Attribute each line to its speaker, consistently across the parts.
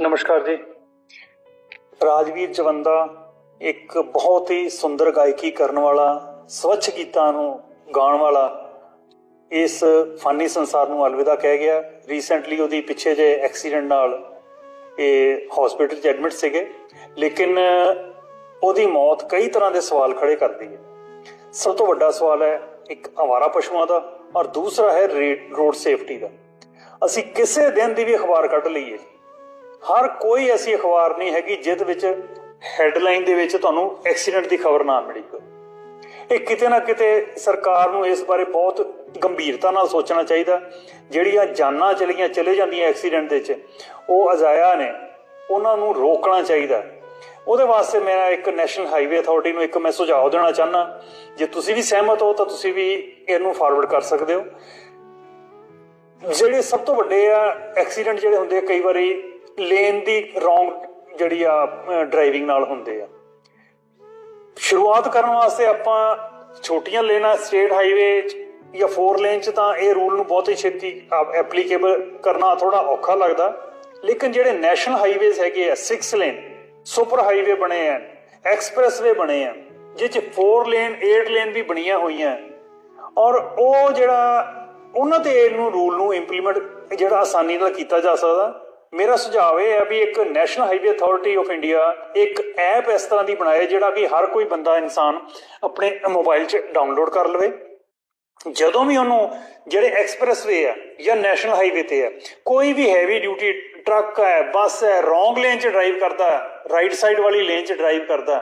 Speaker 1: ਨਮਸਕਾਰ ਜੀ। ਰਾਜਵੀਰ ਜਵੰਦਾ ਇੱਕ ਬਹੁਤ ਹੀ ਸੁੰਦਰ ਗਾਇਕੀ ਕਰਨ ਵਾਲਾ, ਸਵੱਛ ਗੀਤਾਂ ਨੂੰ ਗਾਉਣ ਵਾਲਾ ਇਸ ਫਾਨੀ ਸੰਸਾਰ ਨੂੰ ਅਲਵਿਦਾ ਕਹਿ ਗਿਆ। ਰੀਸੈਂਟਲੀ ਉਹਦੀ ਪਿੱਛੇ ਜੇ ਐਕਸੀਡੈਂਟ ਨਾਲ ਇਹ ਹਸਪੀਟਲ 'ਚ ਐਡਮਿਟ ਸੀਗੇ। ਲੇਕਿਨ ਉਹਦੀ ਮੌਤ ਕਈ ਤਰ੍ਹਾਂ ਦੇ ਸਵਾਲ ਖੜੇ ਕਰਦੀ ਹੈ। ਸਭ ਤੋਂ ਵੱਡਾ ਸਵਾਲ ਹੈ ਇੱਕ ਆਵਾਰਾ ਪਸ਼ੂਆਂ ਦਾ ਔਰ ਦੂਸਰਾ ਹੈ ਰੋਡ ਸੇਫਟੀ ਦਾ। ਅਸੀਂ ਕਿਸੇ ਦਿਨ ਦੀ ਵੀ ਅਖਬਾਰ ਕੱਢ ਲਈਏ। ਹਰ ਕੋਈ ਐਸੀ ਅਖਬਾਰ ਨਹੀਂ ਹੈਗੀ ਜਿਹਦੇ ਵਿੱਚ ਹੈਡਲਾਈਨ ਦੇ ਵਿੱਚ ਤੁਹਾਨੂੰ ਐਕਸੀਡੈਂਟ ਦੀ ਖਬਰ ਨਾ ਮਿਲੀ ਇਹ ਕਿਤੇ ਨਾ ਕਿਤੇ ਸਰਕਾਰ ਨੂੰ ਇਸ ਬਾਰੇ ਬਹੁਤ ਗੰਭੀਰਤਾ ਨਾਲ ਸੋਚਣਾ ਚਾਹੀਦਾ। ਜਿਹੜੀਆਂ ਜਾਨਾਂ ਚਲੀਆਂ, ਚਲੇ ਜਾਂਦੀਆਂ ਐਕਸੀਡੈਂਟ ਦੇ ਵਿੱਚ, ਉਹ ਅਜਾਇਆ ਨੇ, ਉਹਨਾਂ ਨੂੰ ਰੋਕਣਾ ਚਾਹੀਦਾ। ਉਹਦੇ ਵਾਸਤੇ ਮੈਂ ਇੱਕ ਨੈਸ਼ਨਲ ਹਾਈਵੇ ਅਥਾਰਟੀ ਨੂੰ ਇੱਕ ਮੈਂ ਸੁਝਾਅ ਦੇਣਾ ਚਾਹਨਾ ਜੇ ਤੁਸੀਂ ਵੀ ਸਹਿਮਤ ਹੋ ਤਾਂ ਤੁਸੀਂ ਵੀ ਇਹਨੂੰ ਫਾਰਵਰਡ ਕਰ ਸਕਦੇ ਹੋ। ਜਿਹੜੇ ਸਭ ਤੋਂ ਵੱਡੇ ਆ, ਐਕਸੀਡੈਂਟ ਜਿਹੜੇ ਹੁੰਦੇ ਆ, ਕਈ ਵਾਰੀ ਲੇਨ ਦੀ ਰੋਂਗ ਜਿਹੜੀ ਆ ਡਰਾਈਵਿੰਗ ਨਾਲ ਹੁੰਦੇ ਆ। ਸ਼ੁਰੂਆਤ ਕਰਨ ਵਾਸਤੇ ਆਪਾਂ ਛੋਟੀਆਂ ਲੇਨਾਂ ਸਟੇਟ ਹਾਈਵੇ ਜਾਂ 4 ਲੇਨ ਚ ਤਾਂ ਇਹ ਰੂਲ ਨੂੰ ਬਹੁਤ ਹੀ ਛੇਤੀ ਐਪਲੀਕੇਬਲ ਕਰਨਾ ਥੋੜਾ ਔਖਾ ਲੱਗਦਾ। ਲੇਕਿਨ ਜਿਹੜੇ ਨੈਸ਼ਨਲ ਹਾਈਵੇਜ਼ ਹੈਗੇ ਆ 6 ਲੇਨ ਸੁਪਰ ਹਾਈਵੇ ਬਣੇ ਆ ਐਕਸਪ੍ਰੈਸਵੇ ਬਣੇ ਆ, ਜਿਹ ਚ 4 ਲੇਨ 8 ਲੇਨ ਵੀ ਬਣੀਆਂ ਹੋਈਆਂ। ਔਰ ਉਹ ਜਿਹੜਾ, ਉਹਨਾਂ ਤੇ ਇਹਨੂੰ ਰੂਲ ਨੂੰ ਇੰਪਲੀਮੈਂਟ ਜਿਹੜਾ ਆਸਾਨੀ ਨਾਲ ਕੀਤਾ ਜਾ ਸਕਦਾ। ਮੇਰਾ ਸੁਝਾਅ ਇਹ ਹੈ ਵੀ ਇੱਕ national highway authority of India ਇੱਕ ਐਪ ਇਸ ਤਰ੍ਹਾਂ ਦੀ ਬਣਾਏ ਜਿਹੜਾ ਕਿ ਹਰ ਕੋਈ ਬੰਦਾ, ਇਨਸਾਨ ਆਪਣੇ ਮੋਬਾਈਲ 'ਚ ਡਾਊਨਲੋਡ ਕਰ ਲਵੇ। ਜਦੋਂ ਵੀ ਉਹਨੂੰ ਜਿਹੜੇ ਐਕਸਪ੍ਰੈਸਵੇ ਆ ਜਾਂ ਨੈਸ਼ਨਲ ਹਾਈਵੇ ਤੇ ਆ, ਕੋਈ ਵੀ ਹੈਵੀ ਡਿਊਟੀ ਟਰੱਕ ਹੈ ਬੱਸ ਹੈ ਰੋਂਗ ਲੇਨ 'ਚ ਡਰਾਈਵ ਕਰਦਾ ਰਾਈਟ ਸਾਈਡ ਵਾਲੀ ਲੇਨ 'ਚ ਡਰਾਈਵ ਕਰਦਾ,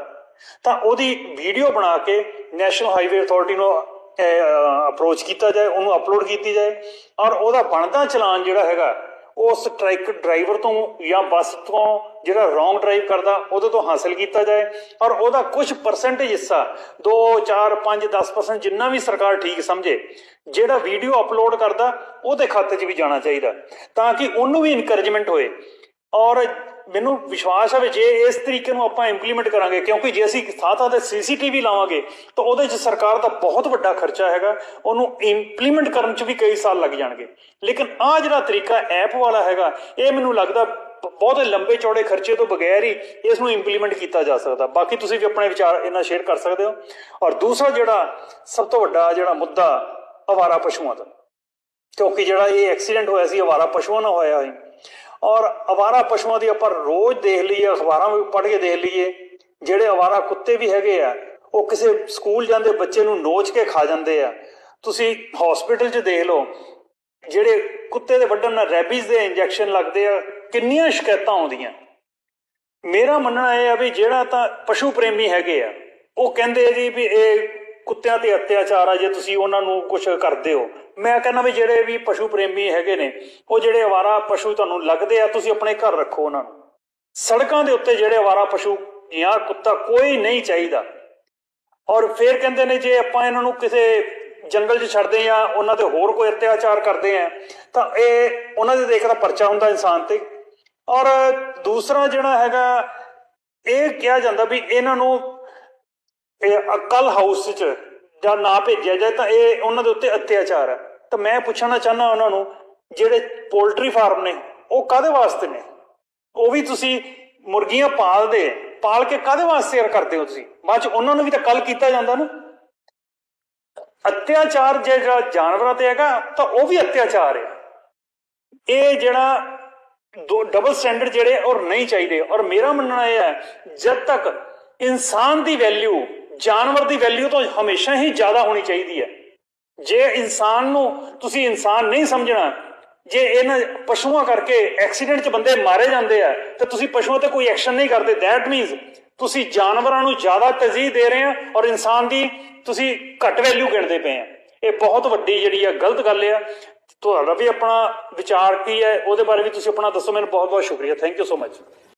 Speaker 1: ਤਾਂ ਉਹਦੀ ਵੀਡੀਓ ਬਣਾ ਕੇ ਨੈਸ਼ਨਲ ਹਾਈਵੇ ਅਥਾਰਟੀ ਨੂੰ ਅਪਰੋਚ ਕੀਤਾ ਜਾਏ, ਉਹਨੂੰ ਅਪਲੋਡ ਕੀਤੀ ਜਾਏ। ਔਰ ਉਹਦਾ ਬਣਦਾ ਚਲਾਨ ਜਿਹੜਾ ਹੈਗਾ ਉਸ ਟਰੱਕ ਡਰਾਈਵਰ ਤੋਂ ਜਾਂ ਬੱਸ ਤੋਂ ਜਿਹੜਾ ਰੋਂਗ ਡਰਾਈਵ ਕਰਦਾ, ਉਹਦੇ ਤੋਂ ਹਾਸਲ ਕੀਤਾ ਜਾਏ ਔਰ ਉਹਦਾ ਕੁਝ ਪਰਸੈਂਟੇਜ ਹਿੱਸਾ 2 4 5 10% ਜਿੰਨਾ ਵੀ ਸਰਕਾਰ ਠੀਕ ਸਮਝੇ, ਜਿਹੜਾ ਵੀਡੀਓ ਅਪਲੋਡ ਕਰਦਾ, ਉਹਦੇ ਖਾਤੇ 'ਚ ਵੀ ਜਾਣਾ ਚਾਹੀਦਾ। ਤਾਂ ਕਿ ਉਹਨੂੰ ਵੀ ਇਨਕਰੇਜਮੈਂਟ ਹੋਏ। ਔਰ ਮੈਨੂੰ ਵਿਸ਼ਵਾਸ ਹੈ ਵੀ ਜੇ ਇਸ ਤਰੀਕੇ ਨੂੰ ਆਪਾਂ ਇੰਪਲੀਮੈਂਟ ਕਰਾਂਗੇ, ਕਿਉਂਕਿ ਜੇ ਅਸੀਂ ਥਾਂ-ਥਾਂ ਤੇ ਸੀਸੀਟੀਵੀ ਲਾਵਾਂਗੇ, ਤਾਂ ਉਹਦੇ 'ਚ ਸਰਕਾਰ ਦਾ ਬਹੁਤ ਵੱਡਾ ਖਰਚਾ ਹੈਗਾ, ਉਹਨੂੰ ਇੰਪਲੀਮੈਂਟ ਕਰਨ 'ਚ ਵੀ ਕਈ ਸਾਲ ਲੱਗ ਜਾਣਗੇ। ਲੇਕਿਨ ਆ ਜਿਹੜਾ ਤਰੀਕਾ ਐਪ ਵਾਲਾ ਹੈਗਾ, ਇਹ ਮੈਨੂੰ ਲੱਗਦਾ ਬਹੁਤ ਲੰਬੇ ਚੌੜੇ ਖਰਚੇ ਤੋਂ ਬਗੈਰ ਹੀ ਇਸ ਨੂੰ ਇੰਪਲੀਮੈਂਟ ਕੀਤਾ ਜਾ ਸਕਦਾ। ਬਾਕੀ ਤੁਸੀਂ ਵੀ ਆਪਣੇ ਵਿਚਾਰ ਇਹਨਾਂ ਸ਼ੇਅਰ ਕਰ ਸਕਦੇ ਹੋ। ਔਰ ਦੂਸਰਾ ਜਿਹੜਾ ਸਭ ਤੋਂ ਵੱਡਾ ਜਿਹੜਾ ਮੁੱਦਾ, ਅਵਾਰਾ ਪਸ਼ੂਆਂ ਦਾ। ਕਿਉਂਕਿ ਜਿਹੜਾ ਇਹ ਐਕਸੀਡੈਂਟ ਹੋਇਆ ਸੀ, ਅਵਾਰਾ ਪਸ਼ੂਆਂ ਨਾਲ ਹੋਇਆ ਹੈ ਔਰ ਅਵਾਰਾ ਪਸ਼ੂਆਂ ਦੀ ਆਪਾਂ ਰੋਜ਼ ਦੇਖ ਲਈਏ, ਅਖਬਾਰਾਂ ਵਿੱਚ ਪੜ੍ਹ ਕੇ ਦੇਖ ਲਈਏ, ਜਿਹੜੇ ਅਵਾਰਾ ਕੁੱਤੇ ਵੀ ਹੈਗੇ ਆ, ਉਹ ਕਿਸੇ ਸਕੂਲ ਜਾਂਦੇ ਬੱਚੇ ਨੂੰ ਨੋਚ ਕੇ ਖਾ ਜਾਂਦੇ ਆ। ਤੁਸੀਂ ਹਸਪੀਟਲ 'ਚ ਦੇਖ ਲਓ, ਜਿਹੜੇ ਕੁੱਤੇ ਦੇ ਵੱਢਣ ਨਾਲ ਰੈਬੀਜ਼ ਦੇ ਇੰਜੈਕਸ਼ਨ ਲੱਗਦੇ ਆ, ਕਿੰਨੀਆਂ ਸ਼ਿਕਾਇਤਾਂ ਆਉਂਦੀਆਂ। ਮੇਰਾ ਮੰਨਣਾ ਇਹ ਆ ਵੀ ਜਿਹੜਾ ਤਾਂ ਪਸ਼ੂ ਪ੍ਰੇਮੀ ਹੈਗੇ ਆ, ਉਹ ਕਹਿੰਦੇ ਆ ਜੀ ਵੀ ਇਹ ਕੁੱਤਿਆਂ ਤੇ ਅਤਿਆਚਾਰ ਆ, ਜੇ ਤੁਸੀਂ ਉਹਨਾਂ ਨੂੰ ਕੁਝ ਕਰਦੇ ਹੋ ਮੈਂ ਕਹਿੰਦਾ ਵੀ ਜਿਹੜੇ ਵੀ ਪਸ਼ੂ ਪ੍ਰੇਮੀ ਹੈਗੇ ਨੇ, ਉਹ ਜਿਹੜੇ ਅਵਾਰਾ ਪਸ਼ੂ ਤੁਹਾਨੂੰ ਲੱਗਦੇ ਆ, ਤੁਸੀਂ ਆਪਣੇ ਘਰ ਰੱਖੋ ਉਹਨਾਂ ਨੂੰ। ਸੜਕਾਂ ਦੇ ਉੱਤੇ ਜਿਹੜੇ ਅਵਾਰਾ ਪਸ਼ੂ, ਜਾਂ ਕੁੱਤਾ ਕੋਈ ਨਹੀਂ ਚਾਹੀਦਾ। ਔਰ ਫਿਰ ਕਹਿੰਦੇ ਨੇ, ਜੇ ਆਪਾਂ ਇਹਨਾਂ ਨੂੰ ਕਿਸੇ ਜੰਗਲ 'ਚ ਛੱਡਦੇ ਜਾਂ ਉਹਨਾਂ ਤੇ ਹੋਰ ਕੋਈ ਅਤਿਆਚਾਰ ਕਰਦੇ ਆ, ਤਾਂ ਇਹ ਉਹਨਾਂ ਦੇ ਦੇਖ ਦਾ ਪਰਚਾ ਹੁੰਦਾ ਇਨਸਾਨ ਤੇ। ਔਰ ਦੂਸਰਾ ਜਿਹੜਾ ਹੈਗਾ, ਇਹ ਕਿਹਾ ਜਾਂਦਾ ਵੀ ਇਹਨਾਂ ਨੂੰ, ਇਹ ਅਕਲ ਹਾਊਸ 'ਚ ਜਾਂ ਨਾ ਭੇਜਿਆ ਜਾਏ ਤਾਂ ਇਹ ਉਹਨਾਂ ਦੇ ਉੱਤੇ ਅਤਿਆਚਾਰ ਹੈ। ਤਾਂ ਮੈਂ ਪੁੱਛਣਾ ਚਾਹਨਾ ਉਹਨਾਂ ਨੂੰ, ਜਿਹੜੇ ਪੋਲਟਰੀ ਫਾਰਮ ਨੇ, ਉਹ ਕਾਦੇ ਵਾਸਤੇ ਨੇ? ਉਹ ਵੀ ਤੁਸੀਂ ਮੁਰਗੀਆਂ ਪਾਲਦੇ, ਪਾਲ ਕੇ ਕਾਦੇ ਵਾਸਤੇ ਕਰਦੇ ਹੋ ਤੁਸੀਂ? ਬਾਅਦ ਚ ਉਹਨਾਂ ਨੂੰ ਵੀ ਤਾਂ ਕੱਲ ਕੀਤਾ ਜਾਂਦਾ ਨਾ। ਅਤਿਆਚਾਰ ਜੇ ਜਿਹੜਾ ਜਾਨਵਰਾਂ ਤੇ ਹੈਗਾ, ਤਾਂ ਉਹ ਵੀ ਅਤਿਆਚਾਰ ਹੈ। ਇਹ ਜਿਹੜਾ ਦੋ ਡਬਲ ਸਟੈਂਡਰਡ ਜਿਹੜੇ ਔਰ ਨਹੀਂ ਚਾਹੀਦੇ, ਔਰ ਮੇਰਾ ਮੰਨਣਾ ਇਹ ਹੈ, ਜਦ ਤੱਕ ਇਨਸਾਨ ਦੀ ਵੈਲਿਊ ਜਾਨਵਰ ਦੀ ਵੈਲਿਊ ਤੋਂ ਹਮੇਸ਼ਾ ਹੀ ਜ਼ਿਆਦਾ ਹੋਣੀ ਚਾਹੀਦੀ ਹੈ। ਜੇ ਇਨਸਾਨ ਨੂੰ ਤੁਸੀਂ ਇਨਸਾਨ ਨਹੀਂ ਸਮਝਣਾ, ਜੇ ਇਹਨਾਂ ਪਸ਼ੂਆਂ ਕਰਕੇ ਐਕਸੀਡੈਂਟ 'ਚ ਬੰਦੇ ਮਾਰੇ ਜਾਂਦੇ ਆ, ਤੇ ਤੁਸੀਂ ਪਸ਼ੂਆਂ ਤੇ ਕੋਈ ਐਕਸ਼ਨ ਨਹੀਂ ਕਰਦੇ। ਦੈਟ ਮੀਨਸ ਤੁਸੀਂ ਜਾਨਵਰਾਂ ਨੂੰ ਜ਼ਿਆਦਾ ਤਰਜੀਹ ਦੇ ਰਹੇ ਆ ਔਰ ਇਨਸਾਨ ਦੀ ਤੁਸੀਂ ਘੱਟ ਵੈਲਿਊ ਗਿਣਦੇ ਪਏ ਆ। ਇਹ ਬਹੁਤ ਵੱਡੀ ਜਿਹੜੀ ਆ ਗਲਤ ਗੱਲ ਆ। ਤੁਹਾਡਾ ਵੀ ਆਪਣਾ ਵਿਚਾਰ ਕੀ ਹੈ? ਉਹਦੇ ਬਾਰੇ ਵੀ ਤੁਸੀਂ ਆਪਣਾ ਦੱਸੋ। ਮੈਨੂੰ ਬਹੁਤ ਬਹੁਤ ਸ਼ੁਕਰੀਆ। Thank you so much